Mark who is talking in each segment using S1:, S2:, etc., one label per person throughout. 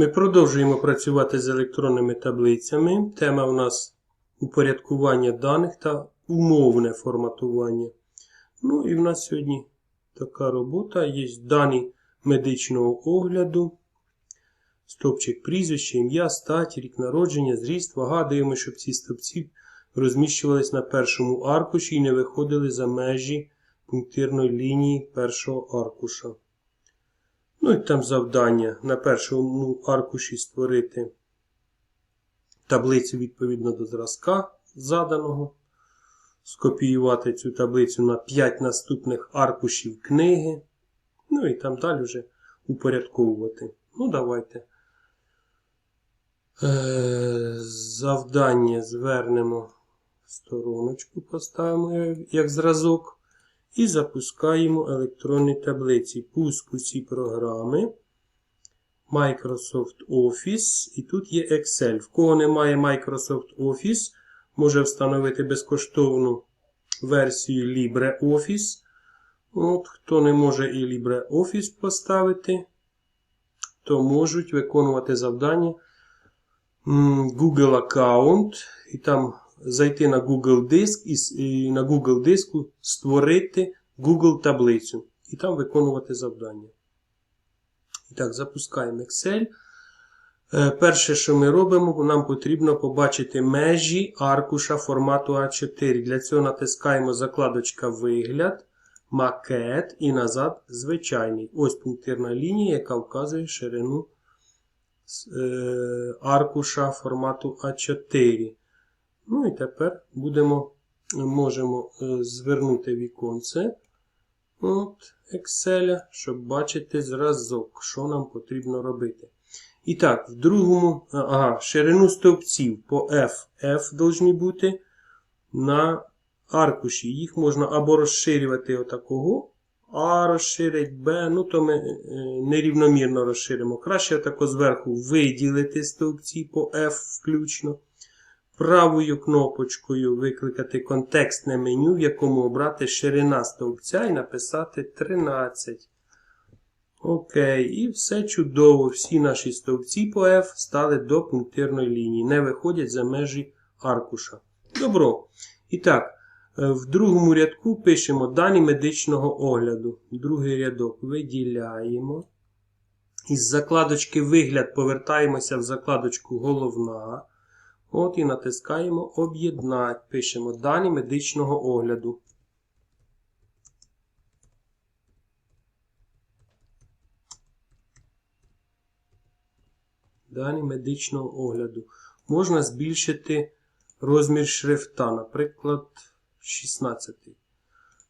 S1: Ми продовжуємо працювати з електронними таблицями. Тема у нас упорядкування даних та умовне форматування. Ну і в нас сьогодні така робота. Є дані медичного огляду. Стопчик прізвище, ім'я, стать, рік народження, зріст, вага. Дивимося, щоб ці стопці розміщувались на першому аркуші і не виходили за межі пунктирної лінії першого аркуша. Ну і там завдання на першому аркуші створити таблицю відповідно до зразка заданого. Скопіювати цю таблицю на 5 наступних аркушів книги. Ну і там далі вже упорядковувати. Ну, давайте. Е, Завдання звернемо в стороночку, поставимо як зразок. І запускаємо електронні таблиці. Пуск усі програми. Microsoft Office. І тут є Excel. В кого немає Microsoft Office, може встановити безкоштовну версію LibreOffice. От, Хто не може і LibreOffice поставити, то можуть виконувати завдання Google аккаунт. І там зайти на Google диск і, на Google диску створити Google таблицю. І там виконувати завдання. І так, запускаємо Excel. Е, перше, що ми робимо, нам потрібно побачити межі аркуша формату А4. Для цього натискаємо закладочка Вигляд, макет і назад звичайний. Ось пунктирна лінія, яка вказує ширину е, аркуша формату А4. Ну і тепер будемо, можемо е, звернути віконце от, Excel, щоб бачити зразок, що нам потрібно робити. І так, в другому, ага, ширину стовпців по F. F повинні бути на аркуші. Їх можна або розширювати отакого, А розширить Б, ну то ми е, нерівномірно розширимо. Краще отако зверху виділити стовпці по F включно правою кнопочкою викликати контекстне меню, в якому обрати ширина стовпця і написати 13. Окей, і все чудово. Всі наші стовпці по F стали до пунктирної лінії, не виходять за межі аркуша. Добро. І так, е, в другому рядку пишемо дані медичного огляду. Другий рядок виділяємо. Із закладочки Вигляд повертаємося в закладочку Головна. От і натискаємо Об'єднати. Пишемо дані медичного огляду. Дані медичного огляду. Можна збільшити розмір шрифта, наприклад, 16.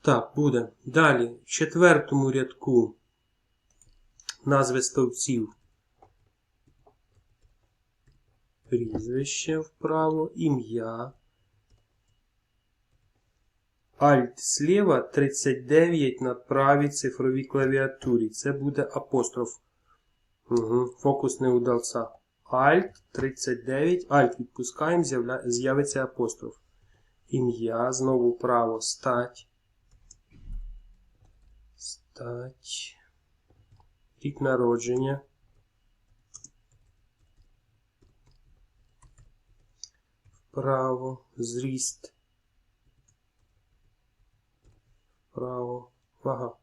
S1: Так, буде. Далі, в четвертому рядку назви стовпців. Прізвище вправо, ім'я. Alt слева 39 на правій цифровій клавіатурі. Це буде апостроф. Угу. Фокус не удався. Alt 39. Alt відпускаємо, з'явиться апостроф. Ім'я. Знову вправо. Стать. Стать. Рік народження. Право, зріст. Право, вага.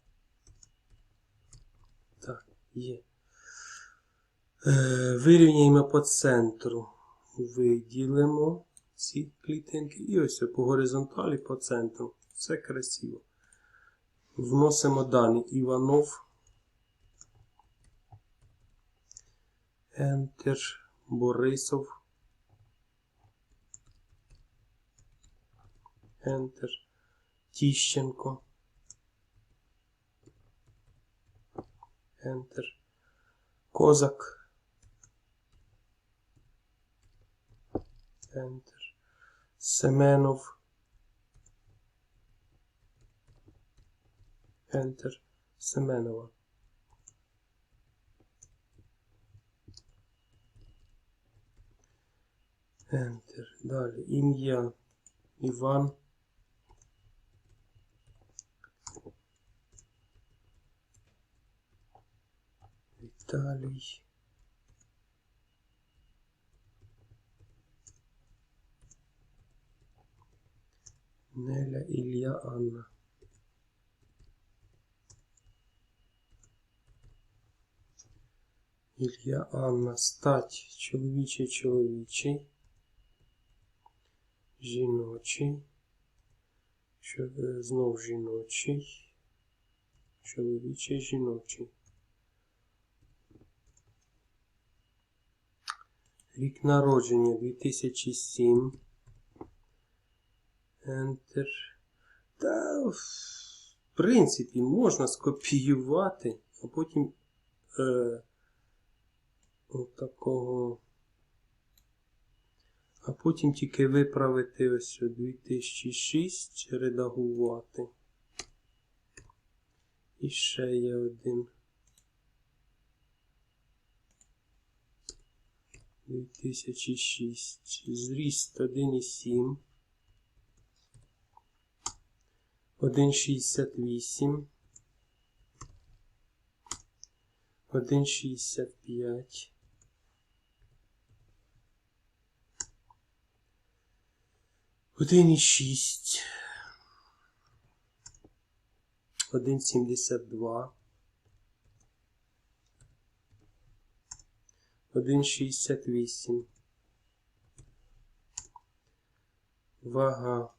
S1: Так, є. Е, Вирівняємо по центру. Виділимо ці клітинки. І ось по горизонталі по центру. Все красиво. Вносимо дані Іванов. Enter. Борисов. Enter. Тіщенко. Enter. Козак. Enter. Семенов. Enter. Семенова. Enter. Далі. Ім'я. Іван. деталей. Неля, Илья, Анна. Ілья Анна, стать чоловічий, чоловічий, жіночий, е, знов жіночий, чоловічий, жіночий. Рік народження 2007. Enter. Та, в принципі, можна скопіювати, а потім е, от такого. А потім тільки виправити ось о 2006, редагувати. І ще є один. 2006. Зріст 1,7. 1,68. 1,65. Один і шість. Один сімдесят два. Один шістдесят вісім. Вага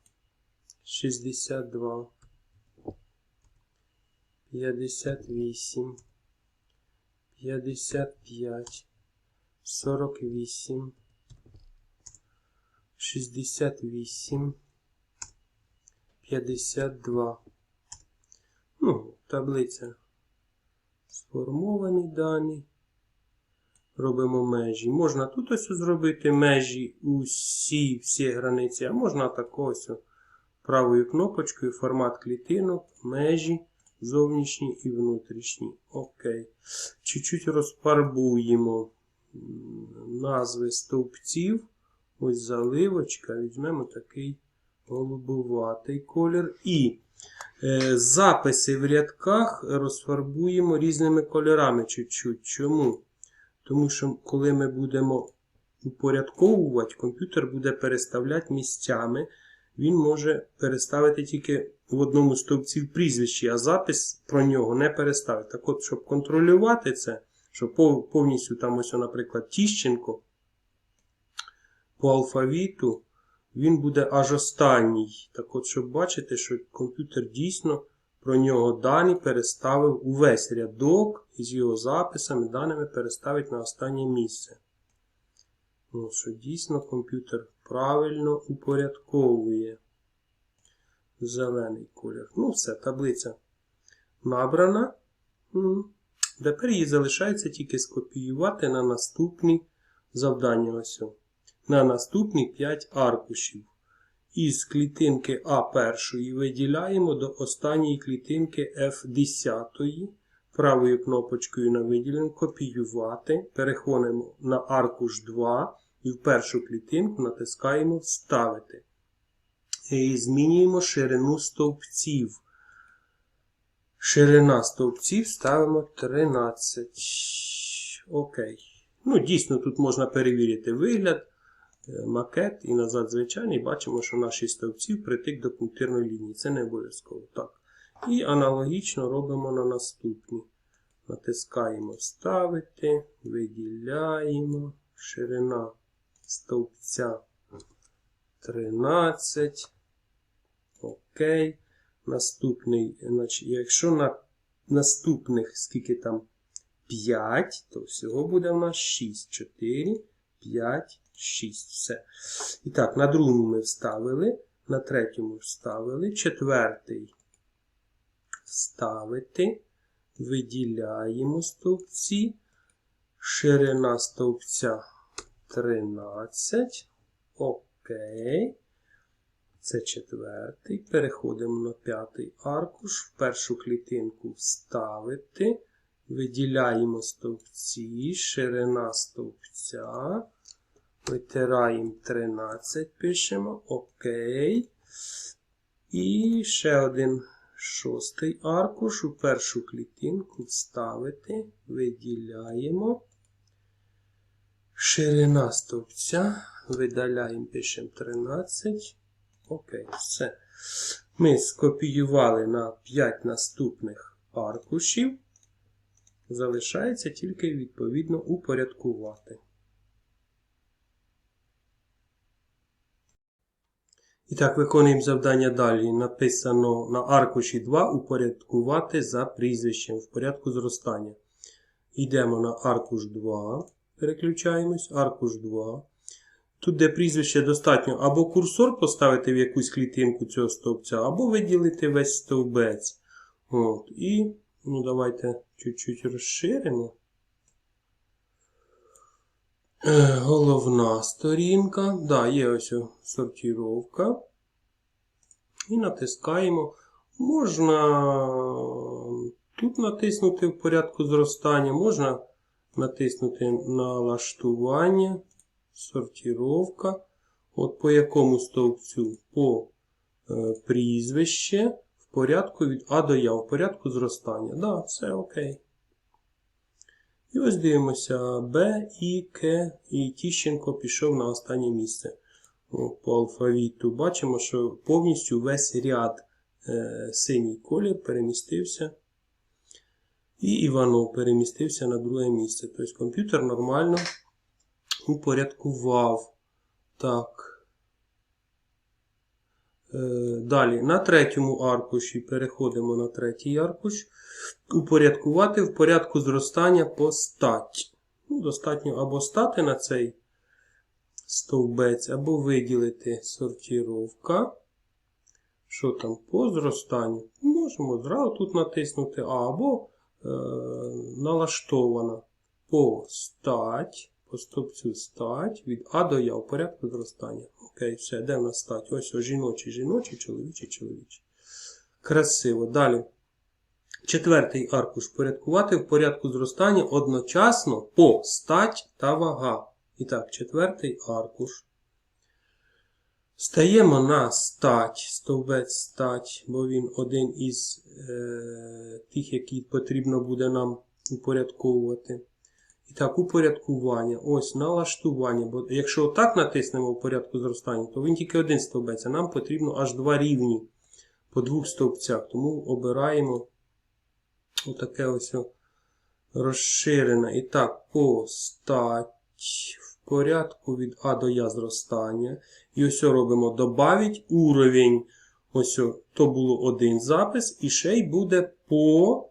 S1: шістдесят два. П'ятдесят вісім. П'ятдесят п'ять. Сорок вісім. 68, 52. Ну, таблиця. Сформовані дані. Робимо межі. Можна тут ось зробити межі усі всі границі, а можна так ось правою кнопочкою формат клітинок, межі, зовнішні і внутрішні. Окей. Чуть-чуть розфарбуємо назви стовпців. Ось заливочка, візьмемо такий голубуватий колір. І е, записи в рядках розфарбуємо різними кольорами чуть-чуть. Чому? Тому що, коли ми будемо упорядковувати, комп'ютер буде переставляти місцями. Він може переставити тільки в одному стовпці в прізвищі, а запис про нього не переставить. Так от, щоб контролювати це, щоб повністю там, ось, наприклад, Тіщенко по алфавіту, він буде аж останній. Так от, щоб бачити, що комп'ютер дійсно про нього дані переставив увесь рядок із його записами, даними переставить на останнє місце. Ну, що дійсно комп'ютер правильно упорядковує зелений колір. Ну, все, таблиця набрана. Тепер її залишається тільки скопіювати на наступні завдання. Ось на наступні 5 аркушів. Із клітинки А1 виділяємо до останньої клітинки F10. Правою кнопочкою на виділену копіювати. Переходимо на аркуш 2 і в першу клітинку натискаємо Вставити. І змінюємо ширину стовпців. Ширина стовпців ставимо 13. Окей. Ну, дійсно, тут можна перевірити вигляд макет і назад звичайний, бачимо, що наші стовпці притик до пунктирної лінії. Це не обов'язково. Так. І аналогічно робимо на наступні. Натискаємо Вставити, виділяємо. Ширина стовпця 13. Окей. Наступний, якщо на наступних, скільки там 5, то всього буде у нас 6, 4, 5, 6. Все. І так, на другому ми вставили, на третьому вставили, четвертий вставити, виділяємо стовпці, ширина стовпця 13. Окей. Це четвертий. Переходимо на п'ятий аркуш. В першу клітинку вставити. Виділяємо стовпці, ширина стовпця. Витираємо 13, пишемо Окей. І ще один шостий аркуш у першу клітинку вставити, виділяємо. Ширина стовпця. Видаляємо, пишемо 13. Окей, все. Ми скопіювали на 5 наступних аркушів. Залишається тільки відповідно упорядкувати. І так, виконуємо завдання далі. Написано на аркуші 2 упорядкувати за прізвищем в порядку зростання. Йдемо на аркуш 2, переключаємось, аркуш 2. Тут, де прізвище достатньо або курсор поставити в якусь клітинку цього стовпця, або виділити весь стовбець. От. І ну, давайте чуть-чуть розширимо. Е, Головна сторінка. Да, є ось сортіровка. І натискаємо. Можна тут натиснути в порядку зростання, можна натиснути налаштування, сортіровка. От по якому стовпцю? По е, прізвище в порядку від А до Я, в порядку зростання. Да, все окей. І ось дивимося Б, І, К, і Тіщенко пішов на останнє місце. По алфавіту бачимо, що повністю весь ряд е, синій колір перемістився. І Іванов перемістився на друге місце. Тобто комп'ютер нормально упорядкував. Так. Е, Далі, на третьому аркуші переходимо на третій аркуш. Упорядкувати в порядку зростання по стать. Ну, достатньо або стати на цей стовбець, або виділити сортіровка. Що там по зростанню? Можемо зразу тут натиснути або е, налаштована по стать, по стовпцю стать від А до Я в порядку зростання. Окей, все, де в нас стать? Ось о, жіночий, жіночий, чоловічий, чоловічий. Красиво. Далі. Четвертий аркуш порядкувати в порядку зростання одночасно по стать та вага. І так, четвертий аркуш. Стаємо на стать, стовбець стать, бо він один із е, тих, які потрібно буде нам упорядковувати. І так, упорядкування. Ось налаштування. Бо якщо отак натиснемо в порядку зростання, то він тільки один стовбець, а нам потрібно аж два рівні по двох стовпцях. Тому обираємо отаке ось розширене. І так, по стать в порядку від А до Я зростання. І ось робимо добавить уровень. Ось то було один запис, і ще й буде по,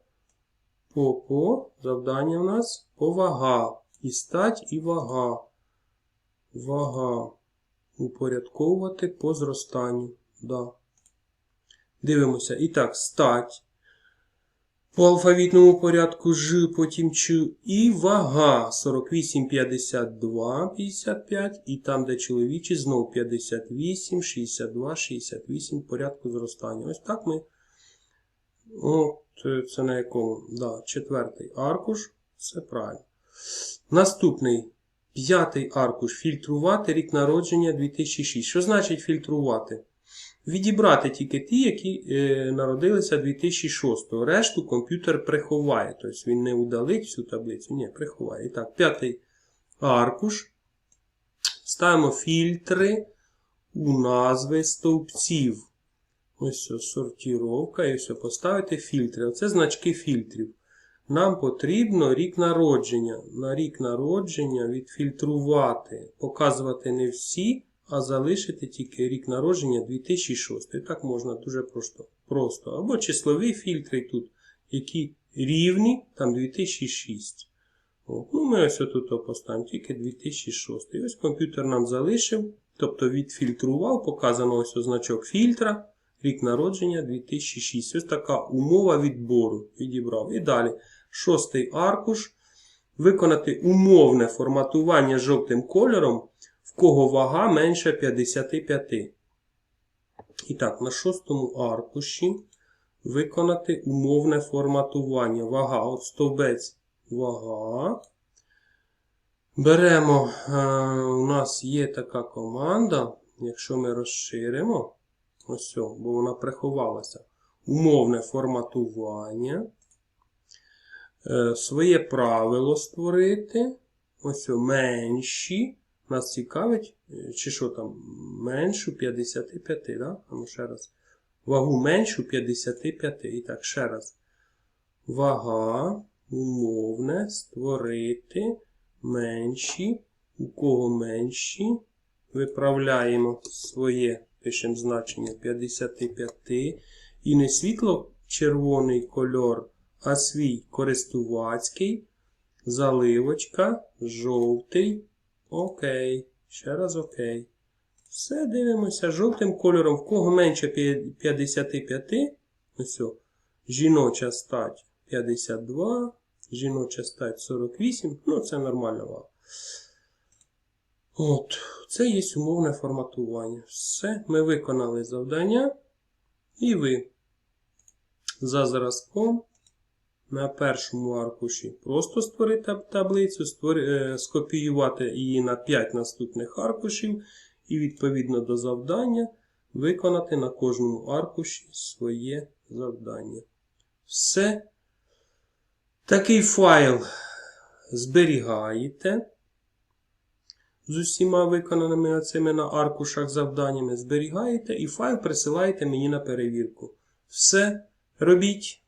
S1: по, по, завдання у нас по вага. І стать, і вага. Вага. Упорядковувати по зростанню. Да. Дивимося. І так, стать. По алфавітному порядку Ж, потім Ч. І вага 48, 52, 55. І там, де чоловічі, знов 58, 62, 68 порядку зростання. Ось так ми. От, це на якому? Да, четвертий аркуш. Все правильно. Наступний. П'ятий аркуш. Фільтрувати рік народження 2006. Що значить фільтрувати? Відібрати тільки ті, які е, народилися 2006. Решту комп'ютер приховає. Тобто він не удалить всю таблицю. Ні, приховає. І так, п'ятий аркуш. Ставимо фільтри у назви стовпців. Ось ось сортіровка. І все, поставити фільтри. Оце значки фільтрів. Нам потрібно рік народження. На рік народження відфільтрувати, показувати не всі, а залишити тільки рік народження 2006. І так можна дуже просто. просто. Або числові фільтри тут, які рівні, там 2006. От. Ну, Ми ось тут поставимо тільки 2006. І ось комп'ютер нам залишив, тобто відфільтрував, показано ось значок фільтра. Рік народження 2006. Ось така умова відбору відібрав. І далі. Шостий аркуш. Виконати умовне форматування жовтим кольором, в кого вага менше 55. І так, на шостому аркуші виконати умовне форматування. Вага. От стовбець вага. Беремо, е, у нас є така команда. Якщо ми розширимо, ось, о, бо вона приховалася. Умовне форматування. Е, своє правило створити. Ось менші. Нас цікавить, е, чи що там, меншу 55, да? А ну ще раз. вагу меншу 55. І так, ще раз. Вага умовне створити менші. У кого менші. Виправляємо своє, пишемо значення 55. І не світло червоний кольор, а свій користувацький. Заливочка, жовтий. Окей. Ще раз окей. Все, дивимося жовтим кольором. В кого менше 55, ось, жіноча стать 52, жіноча стать 48. Ну, це нормальна вага. От, це є умовне форматування. Все, ми виконали завдання. І ви за зразком на першому аркуші просто створити таблицю, е, скопіювати її на 5 наступних аркушів і відповідно до завдання виконати на кожному аркуші своє завдання. Все. Такий файл зберігаєте з усіма виконаними оцими на аркушах завданнями. Зберігаєте і файл присилаєте мені на перевірку. Все робіть.